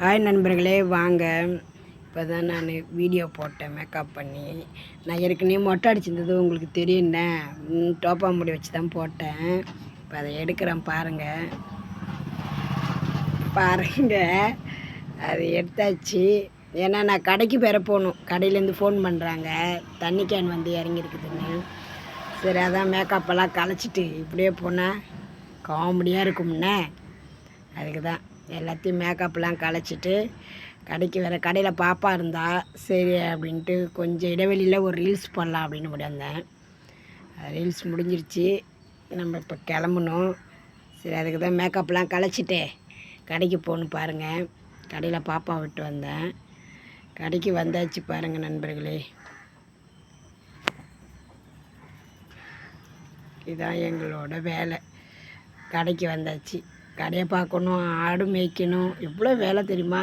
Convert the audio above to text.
Hi நண்பர்களே. வாங்க. இப்போ தான் நான் வீடியோ போட்டேன் மேக்கப் பண்ணி. நான் ஏற்கனவே மொட்டை அடிச்சிருந்தது உங்களுக்கு தெரியும்ண்ணே டோப்பா முடி வச்சு தான் போட்டேன். இப்போ அதை எடுக்கிறேன் பாருங்கள் பாருங்கள் அது எடுத்தாச்சு. ஏன்னா நான் கடைக்கு பெற போகணும். கடையிலேருந்து ஃபோன் பண்ணுறாங்க தண்ணி கேன் வந்து இறங்கியிருக்குதுன்னு. சரி அதான் மேக்கப்பெல்லாம் கலைச்சிட்டு இப்படியே போனால் காமெடியாக இருக்கும்ண்ணே அதுக்கு தான் எல்லாத்தையும் மேக்கப்லாம் கலைச்சிட்டு கடைக்கு வேறு கடையில் பாப்பா இருந்தா சரி அப்படின்ட்டு கொஞ்சம் இடைவெளியில் ஒரு ரீல்ஸ் பண்ணலாம் அப்படின்னு முடியாந்தேன் ரீல்ஸ் முடிஞ்சிருச்சு. நம்ம இப்போ கிளம்பணும். சரி அதுக்கு தான் மேக்கப்லாம் கலைச்சிட்டே கடைக்கு போகணும் பாருங்கள் கடையில் பாப்பா விட்டு வந்தேன். கடைக்கு வந்தாச்சு பாருங்கள் நண்பர்களே. இதுதான் எங்களோட வேலை. கடைக்கு வந்தாச்சு. கடையை பார்க்கணும் ஆடு மேய்க்கணும் எவ்வளோ வேலை தெரியுமா?